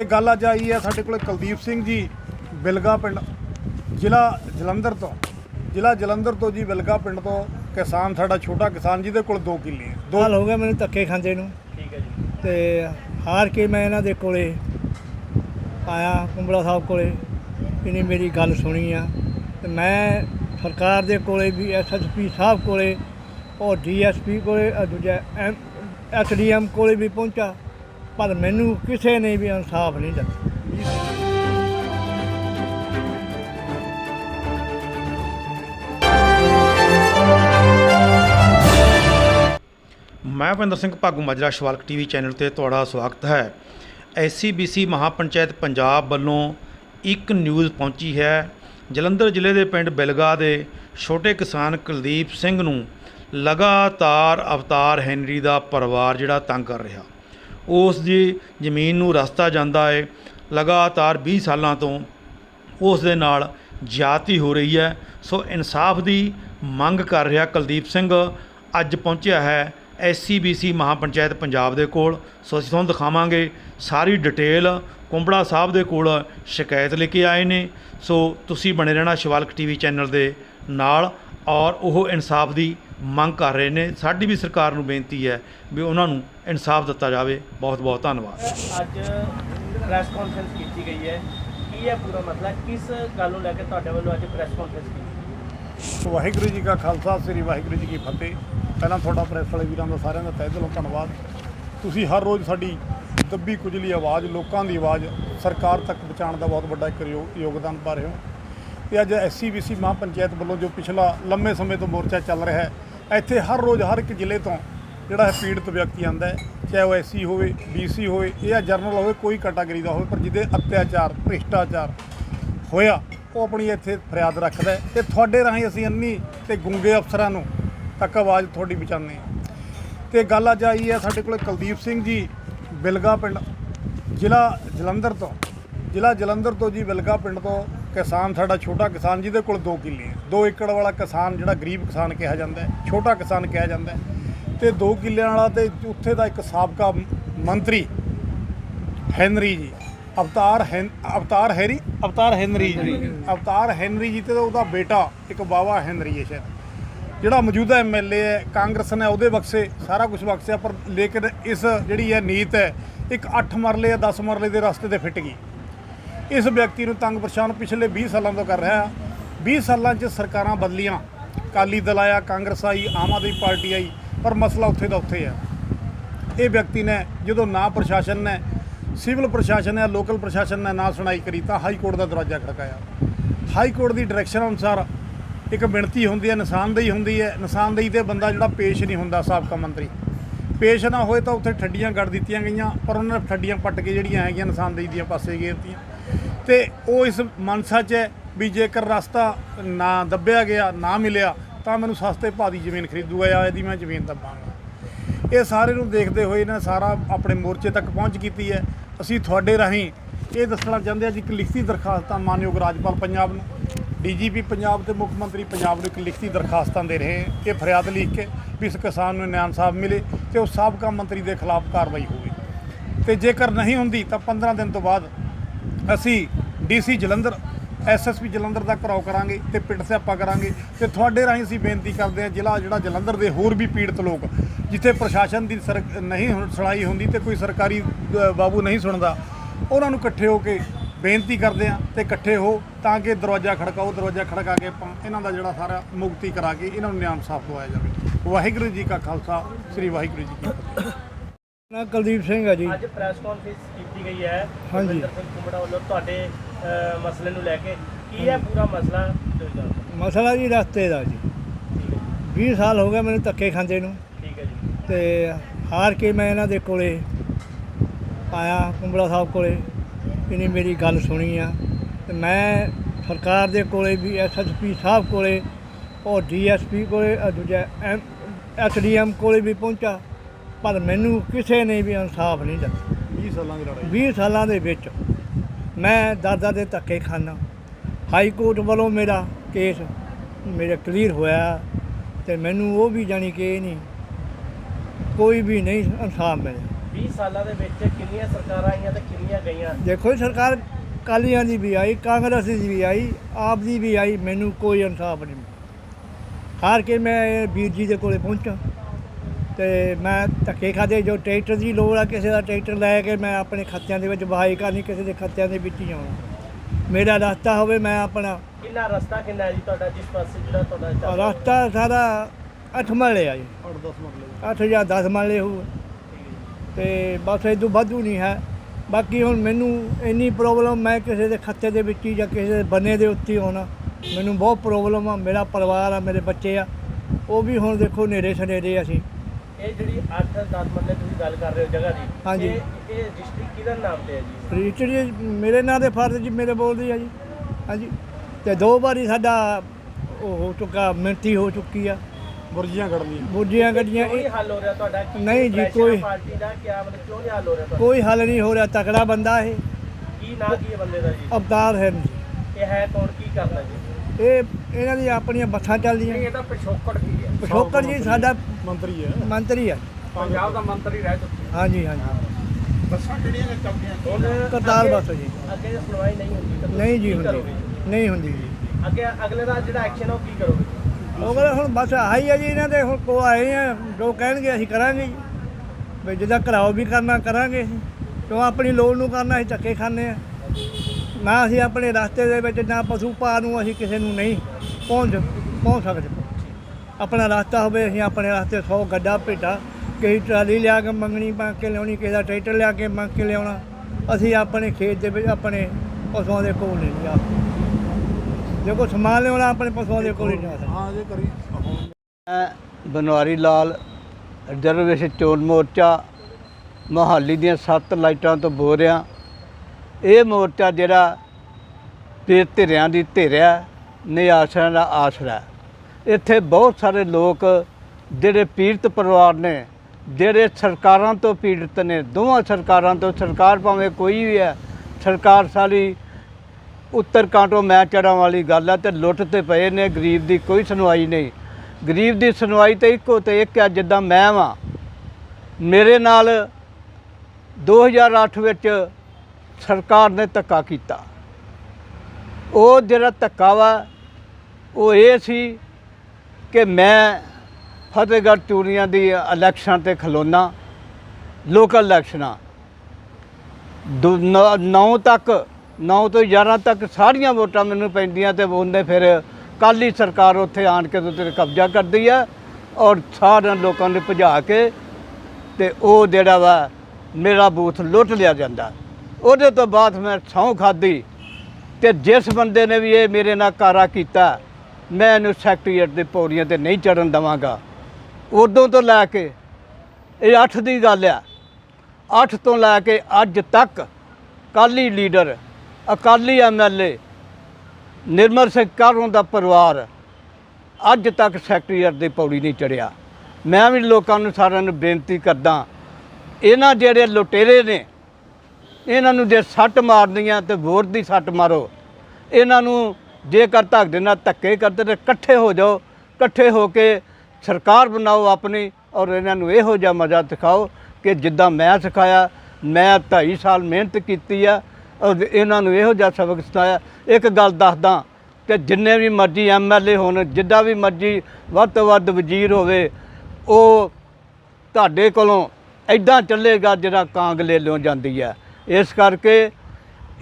ਇਹ ਗੱਲ ਅੱਜ ਆਈ ਹੈ ਸਾਡੇ ਕੋਲੇ ਕੁਲਦੀਪ ਸਿੰਘ ਜੀ ਬਿਲਗਾ ਪਿੰਡ ਜ਼ਿਲ੍ਹਾ ਜਲੰਧਰ ਤੋਂ। ਜ਼ਿਲ੍ਹਾ ਜਲੰਧਰ ਤੋਂ ਜੀ ਬਿਲਗਾ ਪਿੰਡ ਤੋਂ ਕਿਸਾਨ ਸਾਡਾ ਛੋਟਾ ਕਿਸਾਨ ਜਿਹਦੇ ਕੋਲ 2 ਕਿੱਲੇ ਹੈ ਦੋ ਸਾਲ ਹੋ ਗਿਆ ਮੈਨੂੰ ਧੱਕੇ ਖਾਂਦੇ ਨੂੰ। ਠੀਕ ਹੈ ਜੀ। ਤੇ ਹਾਰ ਕੇ ਮੈਂ ਇਹਨਾਂ ਦੇ ਕੋਲੇ ਆਇਆ ਕੁੰਬੜਾ ਸਾਹਿਬ ਕੋਲੇ। ਇਹਨੇ ਮੇਰੀ ਗੱਲ ਸੁਣੀ ਆ। ਤੇ ਮੈਂ ਸਰਕਾਰ ਦੇ ਕੋਲੇ ਵੀ ਐਸਐਸਪੀ ਸਾਹਿਬ ਕੋਲੇ ਔਰ ਡੀਐਸਪੀ ਕੋਲੇ ਅ ਦੂਜਾ ਐਸਡੀਐਮ ਕੋਲੇ ਵੀ ਪਹੁੰਚਾ। ਪਰ ਮੈਨੂੰ ਕਿਸੇ ਨੇ ਵੀ ਇਨਸਾਫ ਨਹੀਂ ਦਿੱਤਾ। ਮੈਂ ਭਿੰਦਰ ਸਿੰਘ ਭਾਗੂ ਮਾਜਰਾ, ਸ਼ਵਾਲਕ ਟੀਵੀ ਚੈਨਲ ਤੇ ਤੁਹਾਡਾ ਸਵਾਗਤ ਹੈ। ਐਸਸੀਬੀਸੀ ਮਹਾਪੰਚਾਇਤ ਪੰਜਾਬ ਵੱਲੋਂ ਇੱਕ ਨਿਊਜ਼ ਪਹੁੰਚੀ ਹੈ। ਜਲੰਧਰ ਜ਼ਿਲ੍ਹੇ ਦੇ ਪਿੰਡ ਬਿਲਗਾ ਦੇ ਛੋਟੇ ਕਿਸਾਨ ਕੁਲਦੀਪ ਸਿੰਘ ਨੂੰ ਲਗਾਤਾਰ ਅਵਤਾਰ ਹੈਨਰੀ ਦਾ ਪਰਿਵਾਰ ਜਿਹੜਾ ਤੰਗ ਕਰ ਰਿਹਾ। ਉਸ ਦੀ ਜ਼ਮੀਨ ਨੂੰ ਰਸਤਾ ਜਾਂਦਾ ਹੈ ਲਗਾਤਾਰ 20 ਸਾਲਾਂ ਤੋਂ ਉਸ ਦੇ ਨਾਲ ਜਾਤੀ ਹੋ ਰਹੀ ਹੈ। ਸੋ ਇਨਸਾਫ ਦੀ ਮੰਗ ਕਰ ਰਿਹਾ ਕੁਲਦੀਪ ਸਿੰਘ। ਅੱਜ ਪਹੁੰਚਿਆ ਹੈ ਐਸਸੀਬੀਸੀ ਮਹਾਪੰਚਾਇਤ ਪੰਜਾਬ ਦੇ ਕੋਲ। ਸੋ ਅਸੀਂ ਤੁਹਾਨੂੰ ਦਿਖਾਵਾਂਗੇ ਸਾਰੀ ਡਿਟੇਲ ਕੁੰਬੜਾ ਸਾਹਿਬ ਦੇ ਕੋਲ ਸ਼ਿਕਾਇਤ ਲੈ ਕੇ ਆਏ ਨੇ। ਸੋ ਤੁਸੀਂ ਬਣੇ ਰਹਿਣਾ ਸ਼ਿਵਾਲਕ ਟੀਵੀ ਚੈਨਲ ਦੇ ਨਾਲ ਔਰ ਉਹ ਇਨਸਾਫ ਦੀ ਮੰਗ ਕਰ ਰਹੇ ਨੇ। ਸਾਡੀ ਵੀ ਸਰਕਾਰ ਨੂੰ ਬੇਨਤੀ ਹੈ ਵੀ ਉਹਨਾਂ ਨੂੰ ਇਨਸਾਫ ਦਿੱਤਾ ਜਾਵੇ। ਬਹੁਤ ਬਹੁਤ ਧੰਨਵਾਦ। ਅੱਜ ਪ੍ਰੈਸ ਕਾਨਫਰੰਸ ਕੀਤੀ ਗਈ ਹੈ। ਕੀ ਹੈ ਪੂਰਾ ਮਸਲਾ ਕਿਸ ਗੱਲ ਨੂੰ ਲੈ ਕੇ ਤੁਹਾਡੇ ਵੱਲੋਂ ਅੱਜ ਪ੍ਰੈਸ ਕਾਨਫਰੰਸ ਕੀਤੀ ਵਾਹਿਗੁਰੂ ਜੀ ਕਾ ਖਾਲਸਾ ਸ੍ਰੀ ਵਾਹਿਗੁਰੂ ਜੀ ਕੀ ਫਤਿਹ। ਪਹਿਲਾਂ ਤੁਹਾਡਾ ਪ੍ਰੈਸ ਵਾਲੇ ਵੀਰਾਂ ਦਾ ਸਾਰਿਆਂ ਦਾ ਤਹਿ ਦਿਲੋਂ ਧੰਨਵਾਦ। ਤੁਸੀਂ ਹਰ ਰੋਜ਼ ਸਾਡੀ ਦੱਬੀ ਕੁਚਲੀ ਆਵਾਜ਼ ਲੋਕਾਂ ਦੀ ਆਵਾਜ਼ ਸਰਕਾਰ ਤੱਕ ਪਹੁੰਚਾਉਣ ਦਾ ਬਹੁਤ ਵੱਡਾ ਇੱਕ ਯੋ- ਯੋਗਦਾਨ ਪਾ ਰਹੇ ਹੋ। ਤੇ ਅੱਜ ਐਸਸੀਬੀਸੀ ਮਹਾਪੰਚਾਇਤ ਵੱਲੋਂ ਜੋ ਪਿਛਲਾ ਲੰਮੇ ਸਮੇਂ ਤੋਂ ਮੋਰਚਾ ਚੱਲ ਰਿਹਾ ਹੈ ਇੱਥੇ ਹਰ ਰੋਜ਼ ਹਰ ਇੱਕ ਜ਼ਿਲ੍ਹੇ ਤੋਂ ਜਿਹੜਾ ਹੈ ਪੀੜਤ ਵਿਅਕਤੀ ਆਂਦਾ ਹੈ, ਚਾਹੇ ਉਹ ਐਸਸੀ ਹੋਵੇ ਬੀਸੀ ਹੋਵੇ ਜਾਂ ਜਰਨਲ ਹੋਵੇ, ਕੋਈ ਕੈਟਾਗਰੀ ਦਾ ਹੋਵੇ, ਪਰ ਜਿਹਦੇ ਅਤਿਆਚਾਰ, ਭ੍ਰਿਸ਼ਟਾਚਾਰ ਹੋਇਆ, ਉਹ ਆਪਣੀ ਇੱਥੇ ਫਰਿਆਦ ਰੱਖਦਾ ਹੈ। ਤੇ ਤੁਹਾਡੇ ਰਾਹੀਂ ਅਸੀਂ ਅੰਨੀ ਤੇ ਗੁੰਗੇ ਅਫਸਰਾਂ ਨੂੰ ਤੱਕ ਆਵਾਜ਼ ਤੁਹਾਡੀ ਪਹੁੰਚਾਉਂਦੇ ਹਾਂ। ਤੇ ਗੱਲ ਅੱਜ ਆਈ ਹੈ ਸਾਡੇ ਕੋਲੇ ਕੁਲਦੀਪ ਸਿੰਘ ਜੀ, ਬਿਲਗਾ ਪਿੰਡ, ਜ਼ਿਲ੍ਹਾ ਜਲੰਧਰ ਤੋਂ। ਜ਼ਿਲ੍ਹਾ ਜਲੰਧਰ ਤੋਂ ਜੀ, ਬਿਲਗਾ ਪਿੰਡ ਤੋਂ ਕਿਸਾਨ, ਸਾਡਾ ਛੋਟਾ ਕਿਸਾਨ ਜਿਹਦੇ ਕੋਲ 2 ਕਿੱਲੇ ਹੈ 2 ਏਕੜ ਵਾਲਾ ਕਿਸਾਨ ਜਿਹੜਾ ਗਰੀਬ ਕਿਸਾਨ ਕਿਹਾ ਜਾਂਦਾ ਹੈ ਛੋਟਾ ਕਿਸਾਨ ਕਿਹਾ ਜਾਂਦਾ ਹੈ। ਤੇ 2 ਕਿੱਲਿਆਂ ਵਾਲਾ ਤੇ ਉੱਥੇ ਦਾ ਇੱਕ ਸਾਬਕਾ ਮੰਤਰੀ ਹੈਨਰੀ ਜੀ ਅਵਤਾਰ ਹੈਨ ਅਵਤਾਰ ਹੈਰੀ ਅਵਤਾਰ ਹੈਨਰੀ ਜੀ। ਅਵਤਾਰ ਹੈਨਰੀ ਜੀ ਤੇ ਉਹਦਾ ਬੇਟਾ ਇੱਕ ਬਾਵਾ ਹੈਨਰੀ ਹੈ ਸ਼ਾਇਦ। ਜਿਹੜਾ ਮੌਜੂਦਾ ਐਮਐਲਏ ਹੈ ਕਾਂਗਰਸ ਨੇ ਉਹਦੇ ਬਖਸ਼ੇ ਸਾਰਾ ਕੁਝ ਬਖਸ਼ਿਆ ਪਰ ਲੇਕਿਨ ਇਸ ਜਿਹੜੀ ਹੈ ਨੀਤ ਹੈ ਇੱਕ 8 ਮਰਲੇ ਜਾਂ 10 ਮਰਲੇ ਦੇ ਰਸਤੇ ਤੇ ਫਿੱਟ ਗਈ। ਇਸ ਵਿਅਕਤੀ ਨੂੰ ਤੰਗ ਪਰੇਸ਼ਾਨ ਪਿਛਲੇ 20 ਸਾਲਾਂ ਤੋਂ ਕਰ ਰਿਹਾ। 20 ਸਾਲਾਂ 'ਚ ਸਰਕਾਰਾਂ ਬਦਲੀਆਂ। ਅਕਾਲੀ ਦਲ ਆਇਆ, ਕਾਂਗਰਸ ਆਈ, ਆਮ ਆਦਮੀ ਪਾਰਟੀ ਆਈ, ਪਰ ਮਸਲਾ ਉੱਥੇ ਦਾ ਉੱਥੇ ਹੈ ਇਹ ਵਿਅਕਤੀ ਨੇ ਜਦੋਂ ਨਾ ਪ੍ਰਸ਼ਾਸਨ ਨੇ, ਸਿਵਲ ਪ੍ਰਸ਼ਾਸਨ ਨੇ, ਲੋਕਲ ਪ੍ਰਸ਼ਾਸਨ ਨੇ ਨਾ ਸੁਣਾਈ ਕਰੀ ਤਾਂ ਹਾਈ ਕੋਰਟ ਦਾ ਦਰਵਾਜ਼ਾ ਖੜਕਾਇਆ। ਹਾਈ ਕੋਰਟ ਦੀ ਡਾਇਰੈਕਸ਼ਨ ਅਨੁਸਾਰ ਇੱਕ ਬਿਨਤੀ ਹੁੰਦੀ ਹੈ, ਨਿਸ਼ਾਨਦੇਹੀ ਹੁੰਦੀ ਹੈ। ਨਿਸ਼ਾਨਦੇਹੀ ਤੇ ਬੰਦਾ ਜਿਹੜਾ ਪੇਸ਼ ਨਹੀਂ ਹੁੰਦਾ, ਸਾਬਕਾ ਮੰਤਰੀ। ਪੇਸ਼ ਨਾ ਹੋਏ ਤਾਂ ਉੱਥੇ ਠੱਡੀਆਂ ਗੱਡ ਦਿੱਤੀਆਂ ਗਈਆਂ, ਪਰ ਉਹਨਾਂ ਨੇ ਠੱਡੀਆਂ ਪੱਟ ਕੇ ਜਿਹੜੀਆਂ ਹੈਗੀਆਂ, ਨਿਸ਼ਾਨਦੇਹੀ ਦੀਆਂ ਪਾਸੇ ਗੇਰਤੀਆਂ ਤੇ ਉਹ ਇਸ ਮਨਸਾ 'ਚ ਵੀ ਜੇਕਰ ਰਸਤਾ ਨਾ ਦੱਬਿਆ ਗਿਆ, ਨਾ ਮਿਲਿਆ, ਤਾਂ ਮੈਨੂੰ ਸਸਤੇ ਭਾਅ ਦੀ ਜ਼ਮੀਨ ਖਰੀਦੂਗਾ ਜਾਂ ਇਹਦੀ ਮੈਂ ਜ਼ਮੀਨ ਦੱਬਾਂਗਾ। ਇਹ ਸਾਰੇ ਨੂੰ ਦੇਖਦੇ ਹੋਏ ਇਹਨਾਂ ਸਾਰਾ ਆਪਣੇ ਮੋਰਚੇ ਤੱਕ ਪਹੁੰਚ ਕੀਤੀ ਹੈ। ਅਸੀਂ ਤੁਹਾਡੇ ਰਾਹੀਂ ਇਹ ਦੱਸਣਾ ਚਾਹੁੰਦੇ ਹਾਂ ਜੀ, ਇੱਕ ਲਿਖਤੀ ਦਰਖਾਸਤਾਂ ਮਾਨਯੋਗ ਰਾਜਪਾਲ ਪੰਜਾਬ ਨੂੰ, ਡੀਜੀਪੀ ਪੰਜਾਬ ਤੇ ਮੁੱਖ ਮੰਤਰੀ ਪੰਜਾਬ ਨੂੰ ਇੱਕ ਲਿਖਤੀ ਦਰਖਾਸਤਾਂ ਦੇ ਰਹੇ ਇਹ ਫਰਿਆਦ ਲਿਖ ਕੇ ਵੀ ਇਸ ਕਿਸਾਨ ਨੂੰ ਨਿਆਂ ਸਾਹਿਬ ਮਿਲੇ ਤੇ ਉਹ ਸਾਬਕਾ ਮੰਤਰੀ ਦੇ ਖਿਲਾਫ ਕਾਰਵਾਈ ਹੋਵੇ। ਤੇ ਜੇਕਰ ਨਹੀਂ ਹੁੰਦੀ, ਤਾਂ 15 ਦਿਨ ਤੋਂ ਬਾਅਦ ਅਸੀਂ ਡੀਸੀ ਜਲੰਧਰ ਐਸਐਸਪੀ ਜਲੰਧਰ ਦਾ ਘਰਾਓ ਕਰਾਂਗੇ ਤੇ ਪਿੰਡ ਸਿਆਪਾ ਕਰਾਂਗੇ ਤੇ ਤੁਹਾਡੇ ਰਾਹੀਂ ਅਸੀਂ ਬੇਨਤੀ ਕਰਦੇ ਹਾਂ ਜ਼ਿਲ੍ਹਾ ਜਿਹੜਾ ਜਲੰਧਰ ਦੇ ਹੋਰ ਵੀ ਪੀੜਤ ਲੋਕ ਜਿੱਥੇ ਪ੍ਰਸ਼ਾਸਨ ਦੀ ਸਰ ਨਹੀਂ ਹੁਣ ਸੁਣਾਈ ਹੁੰਦੀ ਤੇ ਕੋਈ ਸਰਕਾਰੀ ਬਾਬੂ ਨਹੀਂ ਸੁਣਦਾ ਉਹਨਾਂ ਨੂੰ ਇਕੱਠੇ ਹੋ ਕੇ ਬੇਨਤੀ ਕਰਦੇ ਹਾਂ ਤੇ ਇਕੱਠੇ ਹੋ ਤਾਂ ਕਿ ਦਰਵਾਜ਼ਾ ਖੜਕਾਓ ਦਰਵਾਜ਼ਾ ਖੜਕਾ ਕੇ ਆਪਾਂ ਇਹਨਾਂ ਦਾ ਜਿਹੜਾ ਸਾਰਾ ਮੁਕਤੀ ਕਰਾ ਕੇ ਇਹਨਾਂ ਨੂੰ ਨਿਆਂ ਇਨਸਾਫ ਦਵਾਇਆ ਜਾਵੇ। ਵਾਹਿਗੁਰੂ ਜੀ ਕਾ ਖਾਲਸਾ ਸ੍ਰੀ ਵਾਹਿਗੁਰੂ ਜੀ ਕੀ ਫਤਿਹ। ਮੈਂ ਕੁਲਦੀਪ ਸਿੰਘ ਆ ਜੀ। ਅੱਜ ਪ੍ਰੈਸ ਕਾਨਫਰੰਸ ਕੀਤੀ ਗਈ ਹੈ। ਹਾਂਜੀ। ਕੁੰਬੜਾ ਵੱਲੋਂ ਤੁਹਾਡੇ ਮਸਲੇ ਨੂੰ ਲੈ ਕੇ ਕੀ ਹੈ ਪੂਰਾ ਮਸਲਾ ਤੁਸੀਂ ਦੱਸੋ ਮਸਲਾ ਜੀ ਰਸਤੇ ਦਾ ਜੀ। ਠੀਕ ਹੈ 20 ਸਾਲ ਹੋ ਗਏ ਮੈਨੂੰ ਧੱਕੇ ਖਾਂਦੇ ਨੂੰ। ਠੀਕ ਹੈ ਜੀ। ਤੇ ਹਾਰ ਕੇ ਮੈਂ ਇਹਨਾਂ ਦੇ ਕੋਲੇ ਆਇਆ ਕੁੰਬੜਾ ਸਾਹਿਬ ਕੋਲੇ ਇਹਨੇ ਮੇਰੀ ਗੱਲ ਸੁਣੀ ਆ। ਤੇ ਮੈਂ ਸਰਕਾਰ ਦੇ ਕੋਲੇ ਵੀ ਐਸਐਸਪੀ ਸਾਹਿਬ ਕੋਲੇ ਔਰ ਡੀਐਸਪੀ ਕੋਲੇ ਦੂਜਾ ਐਸਡੀਐਮ ਕੋਲੇ ਵੀ ਪਹੁੰਚਾ। ਪਰ ਮੈਨੂੰ ਕਿਸੇ ਨੇ ਵੀ ਇਨਸਾਫ ਨਹੀਂ ਦਿੱਤਾ। 20 ਸਾਲਾਂ ਦੀ ਲੜਾਈ। 20 ਸਾਲਾਂ ਦੇ ਵਿੱਚ ਮੈਂ ਦਾਦਾ ਦੇ ਧੱਕੇ ਖਾਨਾ ਹਾਈ ਕੋਰਟ ਵੱਲੋਂ ਮੇਰਾ ਕੇਸ ਮੇਰਾ ਕਲੀਅਰ ਹੋਇਆ ਤੇ ਮੈਨੂੰ ਉਹ ਵੀ ਜਾਣੀ ਕਿ ਇਹ ਨਹੀਂ ਕੋਈ ਵੀ ਨਹੀਂ ਇਨਸਾਫ ਮਿਲਿਆ। 20 ਸਾਲਾਂ ਦੇ ਵਿੱਚ ਕਿੰਨੇ ਕਿੰਨੀਆਂ ਸਰਕਾਰਾਂ ਆਈਆਂ ਤੇ ਕਿੰਨੀਆਂ ਗਈਆਂ? ਦੇਖੋ ਜੀ, ਸਰਕਾਰ ਕਾਲੀਆਂ ਦੀ ਵੀ ਆਈ ਕਾਂਗਰਸ ਦੀ ਵੀ ਆਈ ਆਪ ਦੀ ਵੀ ਆਈ ਮੈਨੂੰ ਕੋਈ ਇਨਸਾਫ ਨਹੀਂ ਮਿਲਿਆ। ਹਾਰ ਕੇ ਮੈਂ ਵੀਰ ਜੀ ਦੇ ਕੋਲੇ ਪਹੁੰਚਾ। ਤੇ ਮੈਂ ਧੱਕੇ ਖਾਦੇ ਜੋ ਟਰੈਕਟਰ ਦੀ ਲੋੜ ਆ ਕਿਸੇ ਦਾ ਟਰੈਕਟਰ ਲੈ ਕੇ ਮੈਂ ਆਪਣੇ ਖਾਤਿਆਂ ਦੇ ਵਿੱਚ ਵਹਾਈ ਕਰਨੀ ਕਿਸੇ ਦੇ ਖਾਤਿਆਂ ਦੇ ਵਿੱਚ ਹੀ ਆਉਣਾ। ਮੇਰਾ ਰਸਤਾ ਹੋਵੇ ਮੈਂ ਆਪਣਾ ਕਿੰਨਾ ਰਸਤਾ ਕਿੰਨਾ ਹੈ ਜੀ ਤੁਹਾਡਾ ਜਿਸ ਪਾਸੇ ਜਿਹੜਾ ਤੁਹਾਡਾ? ਰਸਤਾ ਸਾਰਾ ਅੱਠ ਮਰਲੇ ਆ ਜੀ। 8-10 ਮਰਲੇ ਅੱਠ ਜਾਂ 10 ਮਰਲੇ ਹੋਊ। ਤੇ ਬਸ ਇਹ ਤੋਂ ਵਾਧੂ ਨਹੀਂ ਹੈ। ਬਾਕੀ ਹੁਣ ਮੈਨੂੰ ਇੰਨੀ ਪ੍ਰੋਬਲਮ ਮੈਂ ਕਿਸੇ ਦੇ ਖਾਤੇ ਦੇ ਵਿੱਚ ਹੀ ਜਾਂ ਕਿਸੇ ਦੇ ਬੰਨੇ ਦੇ ਉੱਤੇ ਹੋਣਾ ਮੈਨੂੰ ਬਹੁਤ ਪ੍ਰੋਬਲਮ ਆ ਮੇਰਾ ਪਰਿਵਾਰ ਆ ਮੇਰੇ ਬੱਚੇ ਆ। ਉਹ ਵੀ ਹੁਣ ਦੇਖੋ ਨੇੜੇ ਸਨੇੜੇ ਅਸੀਂ। ਇਹ ਜਿਹੜੀ 8-10 ਮਰਲੇ ਤੁਸੀਂ ਗੱਲ ਕਰ ਰਹੇ ਹੋ ਜਗ੍ਹਾ ਦੀ ਹਾਂਜੀ। ਇਹ ਇਹ ਡਿਸਟ੍ਰਿਕਟ ਕਿਹਦਾ ਨਾਮ ਤੇ ਹੈ ਜੀ? ਰਜਿਸਟਰ ਜੀ ਮੇਰੇ ਨਾਂ ਦੇ ਫਰਜ਼ ਜੀ ਮੇਰੇ ਬੋਲਦੇ ਆ ਜੀ। ਹਾਂਜੀ। ਤੇ ਦੋ ਵਾਰੀ ਸਾਡਾ ਉਹ ਹੋ ਚੁੱਕਾ ਹੋ ਚੁੱਕੀ ਆ। ਬੁਰਜੀਆਂ ਕੱਢਦੀਆਂ ਬੁੱਝੀਆਂ ਗੱਡੀਆਂ ਕਿਉਂ ਨਹੀਂ ਹੱਲ ਹੋ ਰਿਹਾ ਤੁਹਾਡਾ? ਕੀ ਨਹੀਂ ਜੀ, pressure ਕੋਈ- ਪਾਰਟੀ ਦਾ? ਕਿਆ ਮਤਲਬ ਕਿਉਂ ਨਹੀਂ ਹੱਲ ਹੋ ਰਿਹਾ ਤੁਹਾਡਾ? ਕੋਈ ਹੱਲ ਨਹੀਂ ਹੋ ਰਿਹਾ ਤਕੜਾ ਬੰਦਾ ਇਹ। ਕੀ ਨਾਂ ਕੀ ਹੈ ਬੰਦੇ ਦਾ ਜੀ? ਅਵਤਾਰ ਹੈ ਜੀ। ਇਹ ਹੈ ਕੌਣ? ਕੀ ਕਰਦਾ ਜੀ? ਇਹ ਇਹਨਾਂ ਦੀਆਂ ਆਪਣੀਆਂ ਬੱਸਾਂ ਚੱਲਦੀਆਂ। ਇਹਦਾ ਪਿਛੋਕੜ ਕੀ ਹੈ। ਪਿਛੋਕੜ ਜੀ ਸਾਡਾ ਮੰਤਰੀ ਹੈ। ਮੰਤਰੀ ਆ ਪੰਜਾਬ ਦਾ ਮੰਤਰੀ ਰਹਿ ਚੁੱਕੇ ਹਾਂਜੀ ਹਾਂਜੀ। ਬੱਸਾਂ ਕਿਹੜੀਆਂ ਨੇ ਚੱਲਦੀਆਂ? ਕਰਤਾਰ ਬੱਸ ਜੀ। ਅੱਗੇ ਸੁਣਵਾਈ ਨਹੀਂ ਹੁੰਦੀ ਨਹੀਂ ਜੀ ਹੁੰਦੀ? ਨਹੀਂ ਹੁੰਦੀ ਜੀ। ਅੱਗੇ ਅਗਲੇ ਦਾ ਜਿਹੜਾ ਐਕਸ਼ਨ ਉਹ ਕੀ ਕਰੋਗੇ? ਉਹ ਕਹਿੰਦੇ ਹੁਣ ਬਸ ਆਹੀ ਆ ਜੀ ਇਹਨਾਂ ਦੇ ਹੁਣ ਕੋ ਆਏ ਆ ਜੋ ਕਹਿਣਗੇ ਅਸੀਂ ਕਰਾਂਗੇ ਜੀ। ਵੀ ਜਿਹਦਾ ਘਰਾਓ ਵੀ ਕਰਨਾ ਕਰਾਂਗੇ ਕਿਉਂ ਆਪਣੀ ਲੋੜ ਨੂੰ ਕਰਨਾ ਅਸੀਂ ਧੱਕੇ ਖਾਂਦੇ ਆ। ਨਾ ਅਸੀਂ ਆਪਣੇ ਰਸਤੇ ਦੇ ਵਿੱਚ ਨਾ ਪਸ਼ੂ ਪਾ ਨੂੰ ਅਸੀਂ ਕਿਸੇ ਨੂੰ ਨਹੀਂ ਪਹੁੰਚ ਪਹੁੰਚ ਸਕਦੇ। ਆਪਣਾ ਰਸਤਾ ਹੋਵੇ ਅਸੀਂ ਆਪਣੇ ਰਸਤੇ 100 ਗੱਡਾ ਭੇਟਾ ਕਿਸੇ ਟਰਾਲੀ ਲਿਆ ਕੇ ਮੰਗਣੀ ਪਾ ਕੇ ਲਿਆਉਣੀ ਕਿਸੇ ਦਾ ਟਰੈਕਟਰ ਲਿਆ ਕੇ ਮੰਗ ਕੇ ਲਿਆਉਣਾ ਅਸੀਂ ਆਪਣੇ ਖੇਤ ਦੇ ਵਿੱਚ ਆਪਣੇ ਪਸ਼ੂਆਂ ਦੇ ਕੋਲ ਨਹੀਂ ਜਾ ਜੇ ਕੋਈ ਸਮਾਨ ਲਿਆਉਣਾ ਆਪਣੇ ਪਸ਼ੂਆਂ ਦੇ ਕੋਲ ਹੀ ਜਾ ਹਾਂ ਜੇ ਕਰੀ ਮੈਂ ਬਨਵਾਰੀ ਲਾਲ ਰਿਜ਼ਰਵੇਸ਼ਨ ਚੋਣ ਮੋਰਚਾ ਮੋਹਾਲੀ ਦੀਆਂ ਸੱਤ ਲਾਈਟਾਂ ਤੋਂ ਬੋਲ ਰਿਹਾ। ਇਹ ਮੋਰਚਾ ਜਿਹੜਾ ਤੇ ਧਿਰਿਆਂ ਦੀ ਧਿਰਿਆ ਨਿਆਸਰਿਆਂ ਦਾ ਆਸਰਾ ਇੱਥੇ ਬਹੁਤ ਸਾਰੇ ਲੋਕ ਜਿਹੜੇ ਪੀੜਤ ਪਰਿਵਾਰ ਨੇ, ਜਿਹੜੇ ਸਰਕਾਰਾਂ ਤੋਂ ਪੀੜਤ ਨੇ, ਦੋਵਾਂ ਸਰਕਾਰਾਂ ਤੋਂ, ਸਰਕਾਰ ਭਾਵੇਂ ਕੋਈ ਵੀ ਹੈ, ਸਰਕਾਰ ਸਾਰੀ ਉੱਤਰ ਕਾਂਟੋ ਮੈਂ ਚੜਾਂ ਵਾਲੀ ਗੱਲ ਹੈ ਤੇ ਲੁੱਟ ਤੇ ਪਏ ਨੇ, ਗਰੀਬ ਦੀ ਕੋਈ ਸੁਣਵਾਈ ਨਹੀਂ। ਗਰੀਬ ਦੀ ਸੁਣਵਾਈ ਤੇ ਇੱਕੋ ਤੇ ਇੱਕ ਹੈ, ਜਿੱਦਾਂ ਮੈਂ ਵਾਂ, ਮੇਰੇ ਨਾਲ 2008 ਵਿੱਚ ਸਰਕਾਰ ਨੇ ਧੱਕਾ ਕੀਤਾ। ਉਹ ਜਿਹੜਾ ਧੱਕਾ ਵਾ, ਉਹ ਇਹ ਸੀ ਕਿ ਮੈਂ ਫਤਿਹਗੜ੍ਹ ਚੂੜੀਆਂ ਦੀ ਇਲੈਕਸ਼ਨ ਤੇ ਖਲੋਨਾ ਲੋਕਲ ਇਲੈਕਸ਼ਨਾਂ 9 ਤੱਕ 9 ਤੋਂ 11 ਤੱਕ ਸਾਰੀਆਂ ਵੋਟਾਂ ਮੈਨੂੰ ਪੈਂਦੀਆਂ ਤੇ ਉਹਨੇ ਫਿਰ ਕੱਲ੍ਹ ਸਰਕਾਰ ਉੱਥੇ ਆਣ ਕੇ ਤੇ ਕਬਜ਼ਾ ਕਰਦੀ ਆ ਔਰ ਸਾਰਿਆਂ ਲੋਕਾਂ ਨੂੰ ਭਜਾ ਕੇ ਤੇ ਉਹ ਜਿਹੜਾ ਵਾ ਮੇਰਾ ਬੂਥ ਲੁੱਟ ਲਿਆ ਜਾਂਦਾ। ਉਹਦੇ ਤੋਂ ਬਾਅਦ ਮੈਂ ਸਹੁੰ ਖਾਦੀ ਤੇ ਜਿਸ ਬੰਦੇ ਨੇ ਵੀ ਇਹ ਮੇਰੇ ਨਾਲ ਕਾਰਾ ਕੀਤਾ, ਮੈਂ ਇਹਨੂੰ ਸੈਕਟਰੀਏਟ ਦੇ ਪੌੜੀਆਂ ਤੇ ਨਹੀਂ ਚੜਨ ਦਵਾਂਗਾ। ਉਦੋਂ ਤੋਂ ਲੈ ਕੇ ਇਹ 8 ਦੀ ਗੱਲ ਆ 8 ਤੋਂ ਲੈ ਕੇ ਅੱਜ ਤੱਕ ਅਕਾਲੀ ਲੀਡਰ, ਅਕਾਲੀ ਐਮਐਲਏ ਨਿਰਮਲ ਸਿੰਘ ਕਾਹਲੋਂ ਦਾ ਪਰਿਵਾਰ ਅੱਜ ਤੱਕ ਸੈਕਟਰੀਏਟ ਦੀ ਪੌੜੀ ਨਹੀਂ ਚੜਿਆ ਮੈਂ ਵੀ ਲੋਕਾਂ ਨੂੰ ਸਾਰਿਆਂ ਨੂੰ ਬੇਨਤੀ ਕਰਦਾ, ਇਹਨਾਂ ਜਿਹੜੇ ਲੁਟੇਰੇ ਨੇ ਇਹਨਾਂ ਨੂੰ ਜੇ ਸੱਟ ਮਾਰਦੀਆਂ ਤੇ ਵੋਟ ਦੀ ਸੱਟ ਮਾਰੋ। ਇਹਨਾਂ ਨੂੰ ਜੇਕਰ ਧੱਕ ਦੇ ਨਾਲ ਧੱਕੇ ਕਰਦੇ ਤੇ ਇਕੱਠੇ ਹੋ ਜਾਓ, ਇਕੱਠੇ ਹੋ ਕੇ ਸਰਕਾਰ ਬਣਾਓ ਆਪਣੀ ਔਰ ਇਹਨਾਂ ਨੂੰ ਇਹੋ ਜਿਹਾ ਮਜ਼ਾ ਦਿਖਾਓ ਕਿ ਜਿੱਦਾਂ ਮੈਂ ਸਿਖਾਇਆ, ਮੈਂ 2.5 ਸਾਲ ਮਿਹਨਤ ਕੀਤੀ ਆ ਔਰ ਇਹਨਾਂ ਨੂੰ ਇਹੋ ਜਿਹਾ ਸਬਕ ਸਿਖਾਇਆ। ਇੱਕ ਗੱਲ ਦੱਸਦਾ ਕਿ ਜਿੰਨੇ ਵੀ ਮਰਜ਼ੀ ਐਮਐਲਏ ਹੋਣ, ਜਿੱਦਾਂ ਵੀ ਮਰਜ਼ੀ ਵੱਧ ਤੋਂ ਵੱਧ ਵਜ਼ੀਰ ਹੋਵੇ, ਉਹ ਤੁਹਾਡੇ ਕੋਲੋਂ ਐਦਾਂ ਚੱਲੇਗਾ ਜਿਹੜਾ ਕਾਂਗ ਲੈ ਲਿਓ ਜਾਂਦੀ ਹੈ ਇਸ ਕਰਕੇ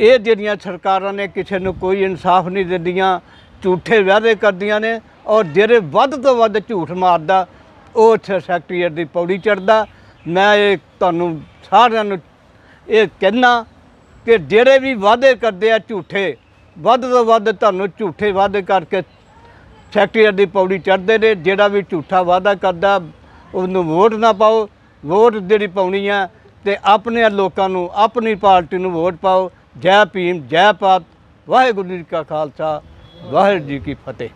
ਇਹ ਜਿਹੜੀਆਂ ਸਰਕਾਰਾਂ ਨੇ ਕਿਸੇ ਨੂੰ ਕੋਈ ਇਨਸਾਫ ਨਹੀਂ ਦਿੰਦੀਆਂ, ਝੂਠੇ ਵਾਅਦੇ ਕਰਦੀਆਂ ਨੇ ਔਰ ਜਿਹੜੇ ਵੱਧ ਤੋਂ ਵੱਧ ਝੂਠ ਮਾਰਦਾ, ਉਹ ਇੱਥੇ ਸੈਕਟਰੀਏਟ ਦੀ ਪੌੜੀ ਚੜਦਾ ਮੈਂ ਇਹ ਤੁਹਾਨੂੰ ਸਾਰਿਆਂ ਨੂੰ ਇਹ ਕਹਿਣਾ ਕਿ ਜਿਹੜੇ ਵੀ ਵਾਅਦੇ ਕਰਦੇ ਆ ਝੂਠੇ, ਵੱਧ ਤੋਂ ਵੱਧ ਤੁਹਾਨੂੰ ਝੂਠੇ ਵਾਅਦੇ ਕਰਕੇ ਸੈਕਟਰੀਏਟ ਦੀ ਪੌੜੀ ਚੜ੍ਹਦੇ ਨੇ, ਜਿਹੜਾ ਵੀ ਝੂਠਾ ਵਾਅਦਾ ਕਰਦਾ, ਉਹਨੂੰ ਵੋਟ ਨਾ ਪਾਓ। ਵੋਟ ਜਿਹੜੀ ਪਾਉਣੀ ਆ ਤੇ ਆਪਣੇ ਲੋਕਾਂ ਨੂੰ, ਆਪਣੀ ਪਾਰਟੀ ਨੂੰ ਵੋਟ ਪਾਓ। ਜੈ ਭੀਮ, ਜੈ ਭਾਰਤ। ਵਾਹਿਗੁਰੂ ਜੀ ਕਾ ਖਾਲਸਾ, ਵਾਹਿਗੁਰੂ ਜੀ ਕੀ ਫਤਿਹ।